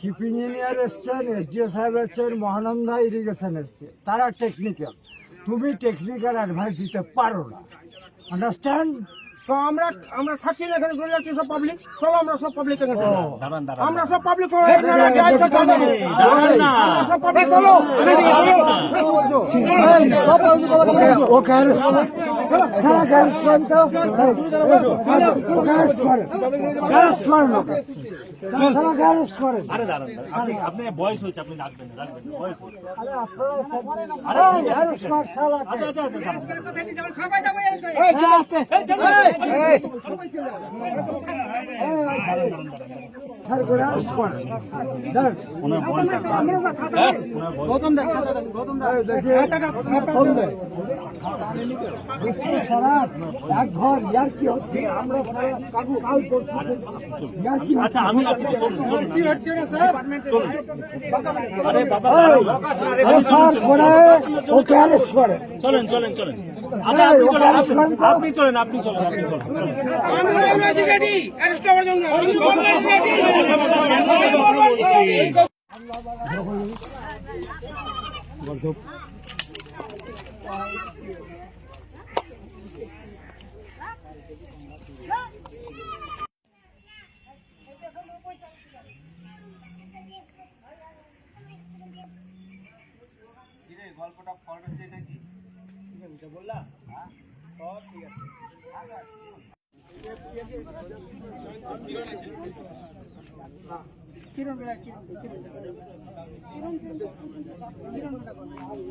Chief engineer এসছেন SDO সাহেব এসছেন মহানন্দা ইরিগেশন এসছে তারা টেকনিক্যাল তুমি টেকনিক্যাল অ্যাডভাইস দিতে পারো না আন্ডারস্ট্যান্ড তো আমরা আমরা থাকি না এখানে ঘুরে যাচ্ছি সব পাবলিক চলো আমরা সব পাবলিক এখানে আমরা সব পাবলিক সারা করেন তো করেন করেন ওকে সারা অ্যারেস্ট করেন আরে দাঁড়ান দাঁড়ান। আপনি আপনি বয়স হয়েছে আপনি রাখবেন না রাখবেন না, বয়স হয়েছে। আরে আপনারা অ্যারেস্ট কর সালাকে স্যার করে অ্যারেস্ট করেন ওনার বয়স আছে। ওনার বয়স এই দেখি ফোন দে। বুঝতে সারা এক ঘর ইয়ার কি হচ্ছে? আমরা কাল করছি ইয়ার কি হচ্ছে? আচ্ছা আমি চলুন, চলুন। চলুন। আরে বাবা এই, দাঁড়ান। আরে চলেন আপনি- আপনি চলেন আপনি চলেন আপনি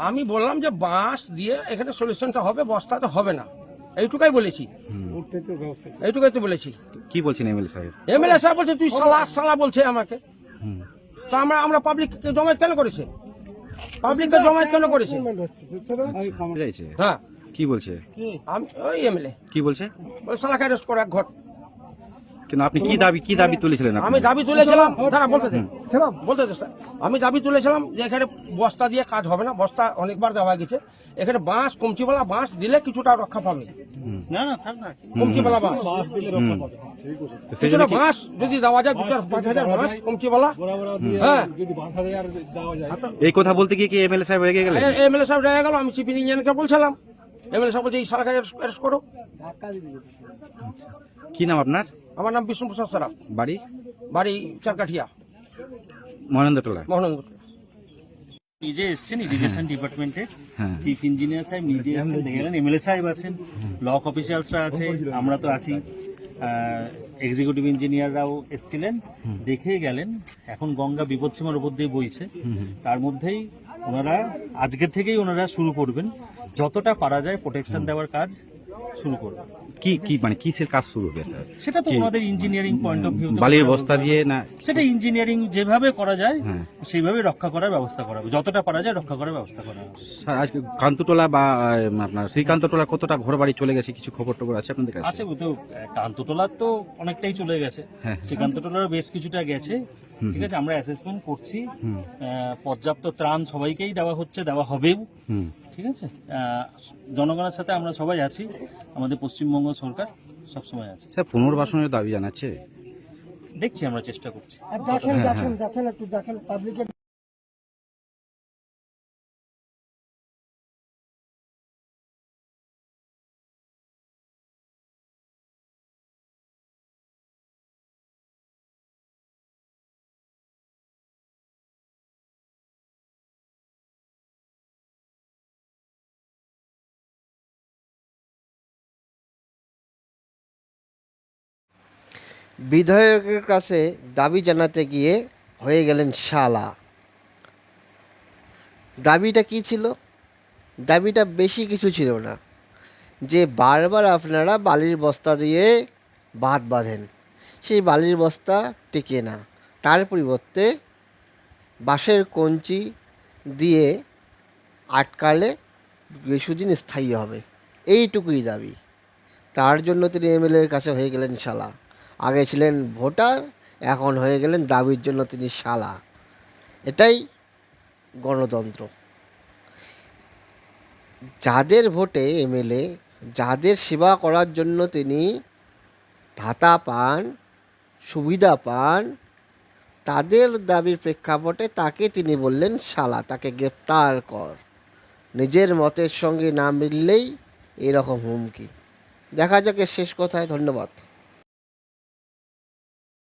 আমি বললাম যে বাঁশ দিয়ে এখানে সলিউশনটা হবে বস্তাতে হবে না। এইটুকাই বলেছি। এইটুকাই তো বলেছি। কি বলছেন এমএলএ সাহেব? এমএলএ সাহেব বলছে তুই সালা সালা বলছে আমাকে। তো আমরা আমরা পাবলিক জমায়েত কেন করেছে? পাবলিককে জমায়েত কেন করেছে? হ্যাঁ। কি বলছে? আমি ওই এমএলএ। কি বলছে? ওই সালাকে অ্যারেস্ট করে এক ঘর। কিন্তু আপনি কি দাবি কি দাবি তুলেছিলেন আমি দাবি তুলেছিলাম দাঁড়া বলতে দে। বলতে দে আমি দাবি তুলেছিলাম যে এখানে বস্তা দিয়ে কাজ হবে না। বস্তা অনেকবার দেওয়া গেছে। এখানে বাঁশ কমচিওয়ালা বাঁশ দিলে কিছুটা রক্ষা পাবে। না না থাক না কমচিওয়ালা বাঁশ সেই জন্য যদি দেওয়া যায় দু চার পাঁচ হাজার হ্যাঁ। এই কথা বলতে গিয়ে কি এমএলএ সাহেব রেগে গেলেন? এমএলএ সাহেব রেগে গেল আমি চিফ ইঞ্জিনিয়ারকে বলছিলাম। এমএলএ সাহেব বলছে এই অ্যারেস্ট করো। কি নাম আপনার? আমার নাম বিষ্ণু প্রসাদ সারাপ বাড়ি? বাড়ি চারকাঠিয়া। মহেন্দ্রটোলা মহানন্দ নিজে এসছেন ইরিগেশন ডিপার্টমেন্টে হ্যাঁ। চিফ ইঞ্জিনিয়ার সাহেব নিজে এসছেন দেখে গেলেন এমএলএ সাহেব আছেন ব্লক অফিসিয়ালসরা আছে আমরা তো আছি। এক্সিকিউটিভ ইঞ্জিনিয়াররাও এসছিলেন দেখে গেলেন এখন গঙ্গা বিপদসীমার উপর দিয়ে বইছে। তার মধ্যেই ওনারা আজকে থেকেই ওনারা শুরু করবেন যতটা পারা যায় প্রোটেকশন দেওয়ার কাজ শুরু করবেন কি কি মানে কিসের কাজ শুরু হবে স্যার? সেটা তো? ওনাদের ইঞ্জিনিয়ারিং পয়েন্ট অফ ভিউ বালির বস্তা দিয়ে না? সেটা ইঞ্জিনিয়ারিং যেভাবে করা যায় হ্যাঁ। সেইভাবে রক্ষা করার ব্যবস্থা করা হবে। যতটা পারা যায় রক্ষা করার ব্যবস্থা করা হবে। স্যার আজকে কান্তটোলা বা আপনার শ্রীকান্তটোলা কতটা ঘর বাড়ি চলে গেছে? কিছু খবর টবর আছে আপনাদের কাছে? আছে তো কান্তটোলার তো অনেকটাই চলে গেছে। হ্যাঁ শ্রীকান্তটোলার বেশ কিছুটা গেছে। ঠিক আছে আমরা অ্যাসেসমেন্ট করছি। পর্যাপ্ত ত্রাণ সবাইকেই দেওয়া হচ্ছে দেওয়া হবেও। ঠিক আছে? জনগণের সাথে আমরা সবাই আছি আমাদের পশ্চিমবঙ্গ সরকার সবসময় আছে। স্যার পুনর্বাসনের দাবি জানাচ্ছে? দেখছি আমরা চেষ্টা করছি। দেখেন হ্যাঁ, দেখেন দেখেন একটু দেখেন পাবলিকের বিধায়কের কাছে দাবি জানাতে গিয়ে হয়ে গেলেন শালা। দাবিটা কি ছিল? দাবিটা বেশি কিছু ছিল না। যে বারবার আপনারা বালির বস্তা দিয়ে বাঁধ বাঁধেন, সেই বালির বস্তা টেকে না। তার পরিবর্তে বাঁশের কঞ্চি দিয়ে আটকালে কিছুদিন স্থায়ী হবে। এইটুকুই দাবি। তার জন্য তিনি এমএলএর কাছে হয়ে গেলেন শালা। আগে ছিলেন ভোটার, এখন হয়ে গেলেন দাবির জন্য তিনি শালা। এটাই গণতন্ত্র। যাদের ভোটে এমএলএ যাদের সেবা করার জন্য তিনি ভাতা পান, সুবিধা পান, তাদের দাবির প্রেক্ষাপটে তাকে তিনি বললেন শালা, তাকে গ্রেপ্তার কর। নিজের মতের সঙ্গে না মিললেই এরকম হুমকি। দেখা যাক শেষ কথায়, ধন্যবাদ।